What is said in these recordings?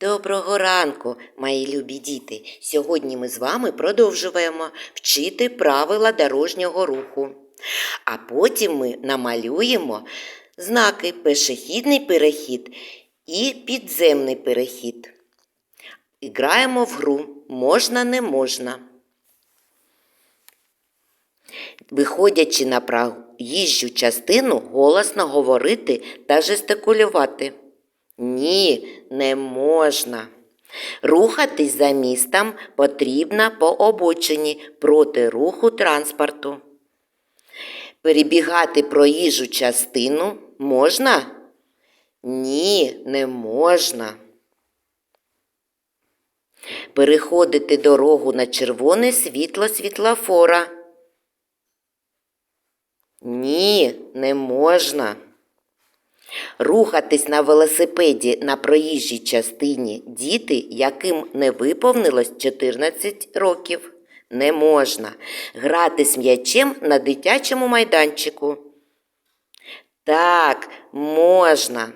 Доброго ранку, мої любі діти! Сьогодні ми з вами продовжуємо вчити правила дорожнього руху. А потім ми намалюємо знаки пішохідний перехід і підземний перехід. Граємо в гру можна, не можна. Виходячи на проїжджу частину, голосно говорити та жестикулювати. Ні, не можна. Рухатись за містом потрібно по обочині проти руху транспорту. Перебігати проїжджу частину можна? Ні, не можна. Переходити дорогу на червоне світло світлофора. Ні, не можна. Рухатись на велосипеді на проїжджій частині діти, яким не виповнилось 14 років, не можна. Грати з м'ячем на дитячому майданчику. Так, можна.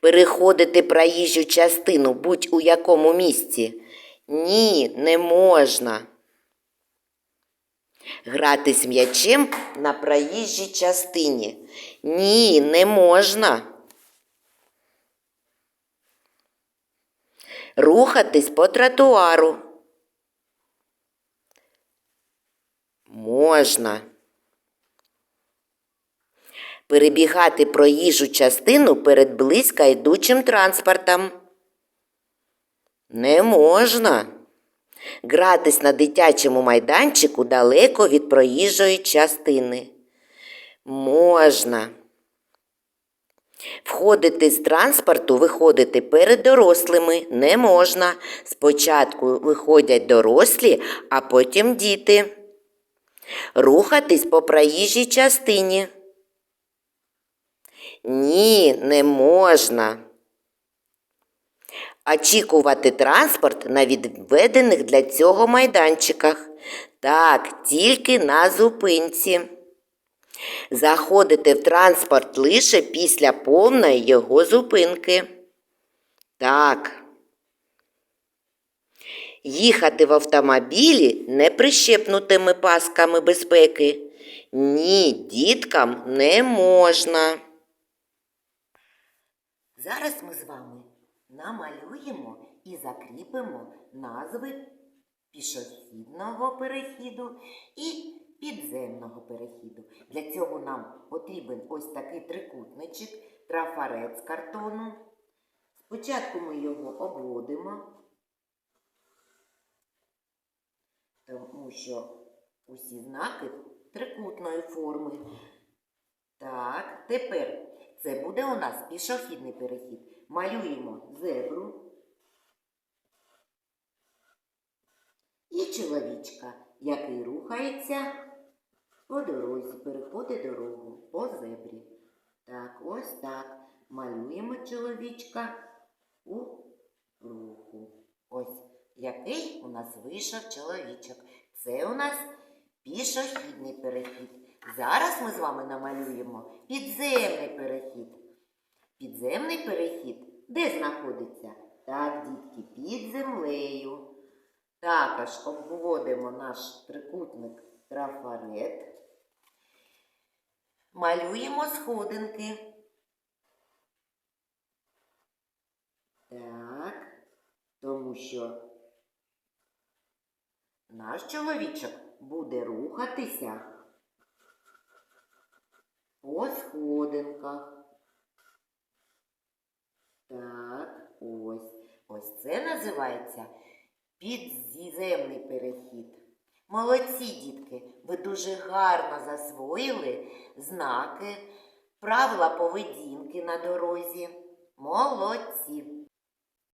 Переходити проїжджу частину будь у якому місці. Ні, не можна. Грати з м'ячем на проїжджій частині. Ні, не можна. Рухатись по тротуару. Можна. Перебігати проїжджу частину перед близько йдучим транспортом. Не можна. Гратись на дитячому майданчику далеко від проїжджої частини. Можна. Входити з транспорту, виходити перед дорослими не можна. Спочатку виходять дорослі, а потім діти. Рухатись по проїжджій частині. Ні, не можна. Очікувати транспорт на відведених для цього майданчиках. Так, тільки на зупинці. Заходити в транспорт лише після повної його зупинки. Так. Їхати в автомобілі не прищепнутими пасками безпеки. Ні, діткам не можна. Зараз ми з вами намалюємо і закріпимо назви пішохідного перехіду і підземного перехіду. Для цього нам потрібен ось такий трикутничок, трафарет з картону. Спочатку ми його обводимо, тому що усі знаки трикутної форми. Так, тепер це буде у нас пішохідний перехід. Малюємо зебру і чоловічка, який рухається по дорозі, переходить дорогу по зебрі. Так, ось так. Малюємо чоловічка у руху. Ось який у нас вийшов чоловічок. Це у нас пішохідний перехід. Зараз ми з вами намалюємо підземний перехід. Підземний перехід де знаходиться? Так, дітки, під землею. Також обводимо наш трикутник трафарет. Малюємо сходинки. Так, тому що наш чоловічок буде рухатися по сходинках. Так, ось. Ось це називається підземний перехід. Молодці, дітки, ви дуже гарно засвоїли знаки, правила поведінки на дорозі. Молодці!